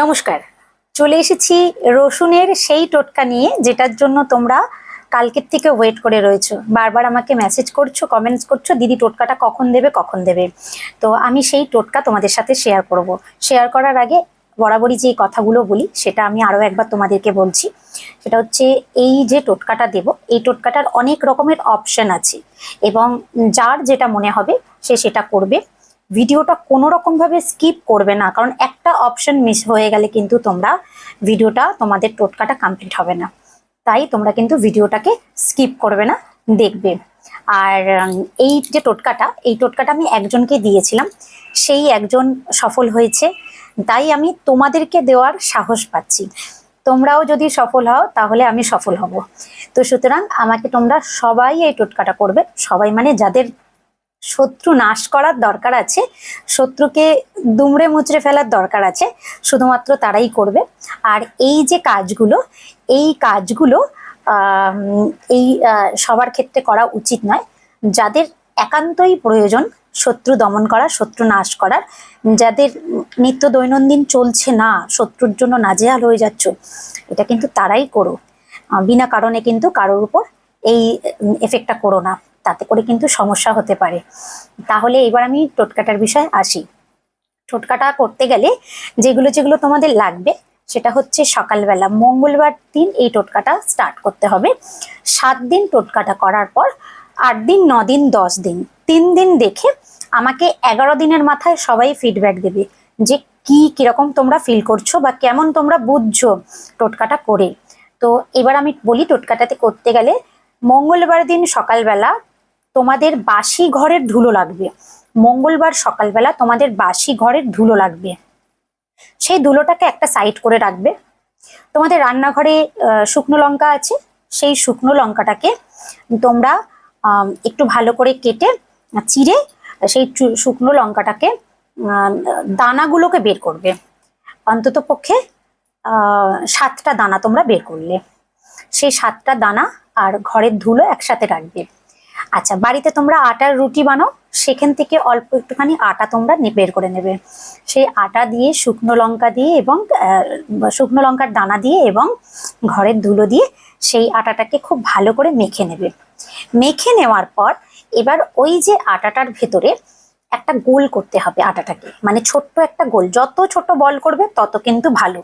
নমস্কার। চলে এসেছি রসুনের সেই টোটকা নিয়ে, যেটার জন্য তোমরা কালকের থেকে ওয়েট করে রয়েছো। বারবার আমাকে মেসেজ করছ কমেন্টস করছ, দিদি, টোটকাটা কখন দেবে কখন দেবে? তো আমি সেই টোটকা তোমাদের সাথে শেয়ার করব। শেয়ার করার আগে বরাবরই যে কথাগুলো বলি, সেটা আমি আরও একবার তোমাদেরকে বলছি। সেটা হচ্ছে, এই যে টোটকাটা দেব, এই টোটকাটার অনেক রকমের অপশন আছে এবং যার যেটা মনে হবে, সে সেটা করবে। ভিডিওটা কোনো রকম ভাবে স্কিপ করবে না, কারণ একটা অপশন মিস হয়ে গেলে কিন্তু তোমরা ভিডিওটা তোমাদের টোটকাটা কমপ্লিট হবে না। তাই তোমরা কিন্তু ভিডিওটাকে স্কিপ করবে না, দেখবে। আর এই যে টোটকাটা, এই টোটকাটা আমি একজনকে দিয়েছিলাম, সেই একজন সফল হয়েছে। তাই আমি তোমাদেরকে দেওয়ার সাহস পাচ্ছি। তোমরাও যদি সফল হও, তাহলে আমি সফল হব। তো সুতরাং আমাকে তোমরা সবাই এই টোটকাটা করবে। সবাই মানে যাদের শত্রু নাশ করার দরকার আছে, শত্রুকে দুমড়ে মুচড়ে ফেলার দরকার আছে, শুধুমাত্র তারাই করবে। আর এই যে কাজগুলো, এই কাজগুলো এই সবার ক্ষেত্রে করা উচিত নয়। যাদের একান্তই প্রয়োজন শত্রু দমন করা, শত্রু নাশ করার, যাদের নিত্য দৈনন্দিন চলছে না, শত্রুর জন্য নাজেহাল হয়ে যাচ্ছ, এটা কিন্তু তারাই করো বিনা কারণে কিন্তু কারোর উপর এই এফেক্টটা করো না। তাতে করে কিন্তু সমস্যা হতে পারে। তাহলে এবার আমি টোটকাটার বিষয়ে আসি। টোটকাটা করতে গেলে যেগুলো যেগুলো তোমাদের লাগবে, সেটা হচ্ছে সকালবেলা। মঙ্গলবার দিন এই টোটকাটা স্টার্ট করতে হবে। সাত দিন টোটকাটা করার পর আট দিন, ন দিন, দশ দিন, তিন দিন দেখে আমাকে এগারো দিনের মাথায় সবাই ফিডব্যাক দেবে যে কি, কীরকম তোমরা ফিল করছ বা কেমন তোমরা বুঝছ টোটকাটা করে। তো এবার আমি বলি টোটকাটাতে করতে গেলে মঙ্গলবার দিন সকালবেলা তোমাদের বাসি ঘরের ধুলো লাগবে। মঙ্গলবার সকালবেলা তোমাদের বাসি ঘরের ধুলো লাগবে। সেই ধুলোটাকে একটা সাইড করে রাখবে। তোমাদের রান্নাঘরে শুকনো লঙ্কা আছে। সেই শুকনো লঙ্কাটাকে তোমরা একটু ভালো করে কেটে, চিড়ে সেই শুকনো লঙ্কাটাকে দানাগুলোকে বের করবে। অন্তত পক্ষে সাতটা দানা তোমরা বের করলে। সেই সাতটা দানা আর ঘরের ধুলো একসাথে রাখবে। আচ্ছা বাড়িতে তোমরা আটার রুটি বানাও, সেখান থেকে অল্প একটুখানি আটা তোমরা বের করে নেবে। সেই আটা দিয়ে শুকনো লঙ্কা দিয়ে এবং শুকনো লঙ্কার দানা দিয়ে এবং ঘরের ধুলো দিয়ে সেই আটাটাকে খুব ভালো করে মেখে নেবে। মেখে নেওয়ার পর এবার ওই যে আটাটার ভেতরে একটা গোল করতে হবে আটাটাকে। মানে ছোট্ট একটা গোল। যত ছোট বল করবে, তত কিন্তু ভালো।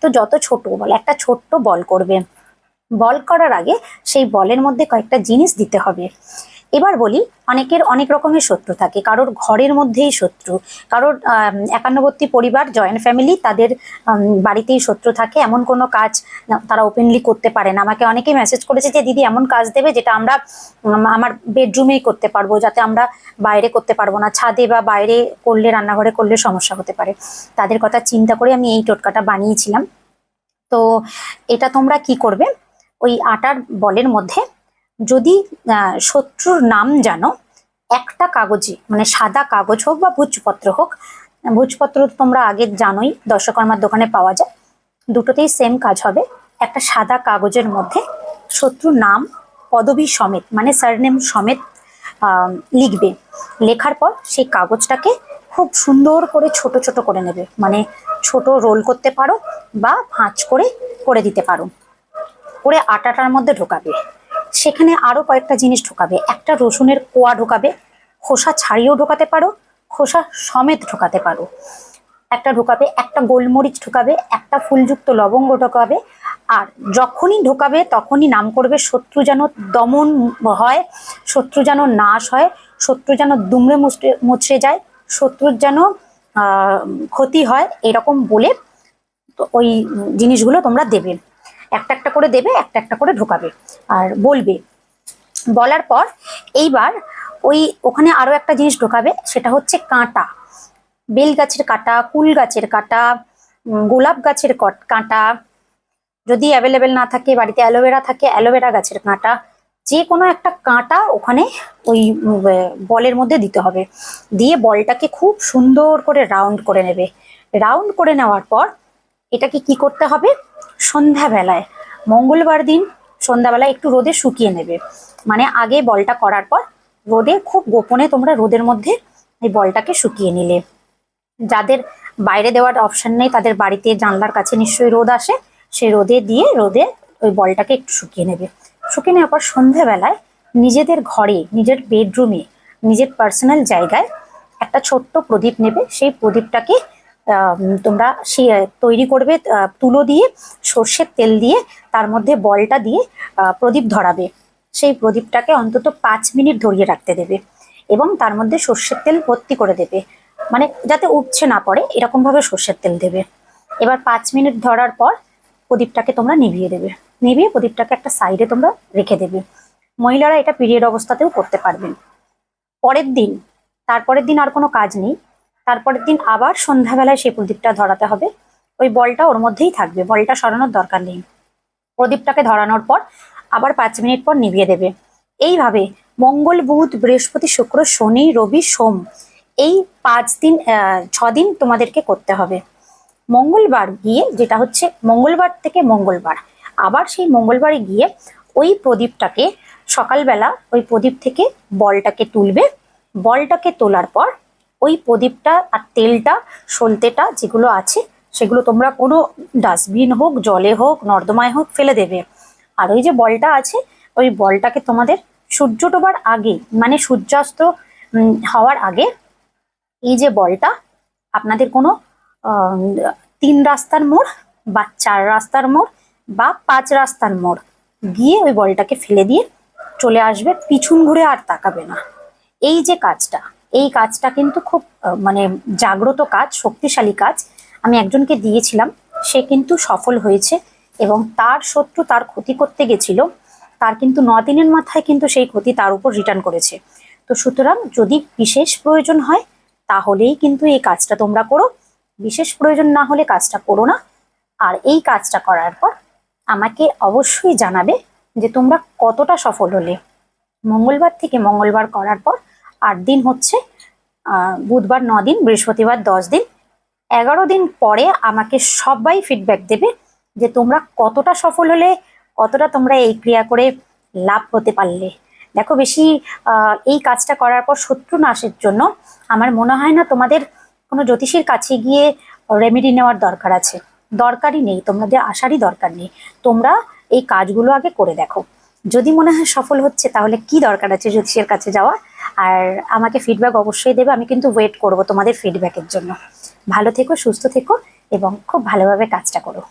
তো যত ছোট বল, একটা ছোট্ট বল করবে। বল করার আগে সেই বলের মধ্যে কয়েকটা জিনিস দিতে হবে। এবার বলি, অনেকের অনেক রকমের শত্রু থাকে। কারোর ঘরের মধ্যেই শত্রু, কারোর একান্নবর্তী পরিবার জয়েন্ট ফ্যামিলি তাদের বাড়িতেই শত্রু থাকে। এমন কোনো কাজ তারা ওপেনলি করতে পারে না। আমাকে অনেকেই মেসেজ করেছে যে, দিদি, এমন কাজ দেবে যেটা আমরা আমার বেডরুমেই করতে পারব, যাতে আমরা বাইরে করতে পারব না। ছাদে বা বাইরে করলে, রান্নাঘরে করলে সমস্যা হতে পারে। তাদের কথা চিন্তা করে আমি এই টোটকাটা বানিয়েছিলাম। তো এটা তোমরা কি করবে? ওই আটার বলের মধ্যে যদি শত্রুর নাম জানো, একটা কাগজে মানে সাদা কাগজ হোক বা ভোজপত্র হোক, ভোজপত্র তোমরা আগে জানোই, দর্শকর্মার দোকানে পাওয়া যায়, দুটোতেই সেম কাজ হবে। একটা সাদা কাগজের মধ্যে শত্রুর নাম, পদবী সমেত মানে সারনেম সমেত লিখবে। লেখার পর সেই কাগজটাকে খুব সুন্দর করে ছোট ছোট করে নেবে। মানে ছোট রোল করতে পারো বা ভাঁজ করে করে দিতে পারো। করে আটাটার মধ্যে ঢোকাবে। সেখানে আরও কয়েকটা জিনিস ঢোকাবে। একটা রসুনের কোয়া ঢোকাবে, খোসা ছাড়িয়েও ঢোকাতে পারো, খোসা সমেত ঢোকাতে পারো। একটা ঢোকাবে, একটা গোলমরিচ ঢোকাবে, একটা ফুলযুক্ত লবঙ্গ ঢোকাবে, আর যখনই ঢোকাবে তখনই নাম করবে, শত্রু যেন দমন হয়, শত্রু যেন নাশ হয়, শত্রু যেন দুমড়ে মুচড়ে মুচড়ে যায়, শত্রুর যেন ক্ষতি হয়, এরকম বলে ওই জিনিসগুলো তোমরা দেবে। একটা একটা করে দেবে, একটা একটা করে ঢোকাবে আর বলবে। বলার পর এইবার ওই ওখানে আরও একটা জিনিস ঢোকাবে, সেটা হচ্ছে কাঁটা। বেল গাছের কাঁটা, কুল গাছের কাঁটা গোলাপ গাছের কট- যদি অ্যাভেলেবেল না থাকে, বাড়িতে অ্যালোভেরা থাকে, অ্যালোভেরা গাছের কাঁটা যে কোনো একটা কাঁটা ওখানে ওই বলের মধ্যে দিতে হবে। দিয়ে বলটাকে খুব সুন্দর করে রাউন্ড করে নেবে। রাউন্ড করে নেওয়ার পর এটাকে কি করতে হবে? সন্ধ্যাবেলায়। মঙ্গলবার দিন সন্ধ্যাবেলায় একটু রোদে শুকিয়ে নেবে। মানে আগে বলটা করার পর রোদে খুব গোপনে তোমরা রোদের মধ্যে এই বলটাকে শুকিয়ে নিলে। যাদের বাইরে দেওয়ার অপশান নেই, তাদের বাড়িতে জানলার কাছে নিশ্চয়ই রোদ আসে সেই রোদে দিয়ে রোদে ওই বলটাকে একটু শুকিয়ে নেবে। শুকিয়ে নেওয়ার পর সন্ধেবেলায় নিজেদের ঘরে, নিজের বেডরুমে নিজের পার্সোনাল জায়গায় একটা ছোট্ট প্রদীপ নেবে। সেই প্রদীপটাকে তোমরা সে তৈরি করবে তুলো দিয়ে, সর্ষের তেল দিয়ে, তার মধ্যে বলটা দিয়ে প্রদীপ ধরাবে। সেই প্রদীপটাকে অন্তত পাঁচ মিনিট ধরিয়ে রাখতে দেবে এবং তার মধ্যে সর্ষের তেল ভর্তি করে দেবে। মানে যাতে উঠছে না পড়ে, এরকমভাবে সর্ষের তেল দেবে। এবার পাঁচ মিনিট ধরার পর প্রদীপটাকে তোমরা নিভিয়ে দেবে। নিভিয়ে প্রদীপটাকে একটা সাইডে তোমরা রেখে দেবে। মহিলারা এটা পিরিয়ড অবস্থাতেও করতে পারবেন। পরের দিন, তারপরের দিন আর কোনো কাজ নেই। তারপরের দিন আবার সন্ধ্যাবেলায় সেই প্রদীপটা ধরাতে হবে। ওই বলটা ওর মধ্যেই থাকবে, বলটা সরানোর দরকার নেই। প্রদীপটাকে ধরানোর পর আবার পাঁচ মিনিট পর নিভিয়ে দেবে। এইভাবে মঙ্গল বুধ, বৃহস্পতি, শুক্র, শনি, রবি, সোম এই পাঁচ দিন ছ দিন তোমাদেরকে করতে হবে। মঙ্গলবার গিয়ে যেটা হচ্ছে মঙ্গলবার থেকে মঙ্গলবার, আবার সেই মঙ্গলবারে গিয়ে ওই প্রদীপটাকে সকালবেলা ওই প্রদীপ থেকে বলটাকে তুলবে। বলটাকে তোলার পর ওই প্রদীপটা আর তেলটা সলতেটা যেগুলো আছে, সেগুলো তোমরা কোনো ডাস্টবিন হোক, জলে হোক, নর্দমায় হোক ফেলে দেবে। আর ওই যে বলটা আছে, ওই বলটাকে তোমাদের সূর্য ডোবার আগে মানে সূর্যাস্ত হওয়ার আগে, এই যে বলটা, আপনাদের কোনো তিন রাস্তার মোড় বা চার রাস্তার মোড় বা পাঁচ রাস্তার মোড় গিয়ে ওই বলটাকে ফেলে দিয়ে চলে আসবে, পিছন ঘুরে আর তাকাবে না। এই যে কাজটা এই কাজটা কিন্তু খুব মানে জাগ্রত কাজ, শক্তিশালী কাজ। আমি একজনকে দিয়েছিলাম, সে কিন্তু সফল হয়েছে এবং তার শত্রু তার ক্ষতি করতে গেছিল। তার কিন্তু ন দিনের মাথায় কিন্তু সেই ক্ষতি তার উপর রিটার্ন করেছে। তো সুতরাং যদি বিশেষ প্রয়োজন হয়, তাহলেই কিন্তু এই কাজটা তোমরা করো। বিশেষ প্রয়োজন না হলে কাজটা করো না। আর এই কাজটা করার পর আমাকে অবশ্যই জানাবে যে তোমরা কতটা সফল হলে। মঙ্গলবার থেকে মঙ্গলবার করার পর আট দিন হচ্ছে বুধবার ন দিন, বৃহস্পতিবার দশ দিন। এগারো দিন পরে আমাকে সবাই ফিডব্যাক দেবে যে তোমরা কতটা সফল হলে, কতটা তোমরা এই ক্রিয়া করে লাভ হতে পারলে। দেখো বেশি এই কাজটা করার পর শত্রু নাশের জন্য আমার মনে হয় না তোমাদের কোনো জ্যোতিষীর কাছে গিয়ে রেমেডি নেওয়ার দরকার আছে। দরকারই নেই, তোমাদের আসারই দরকার নেই। তোমরা এই কাজগুলো আগে করে দেখো। যদি মনে হয় সফল হচ্ছে তাহলে কি দরকার আছে জ্যোতিষের কাছে যাওয়া? আর আমাকে ফিডব্যাক অবশ্যই দেবে, আমি কিন্তু ওয়েট করব তোমাদের ফিডব্যাকের জন্য। ভালো থেকো, সুস্থ থেকো এবং খুব ভালোভাবে কাজটা করো।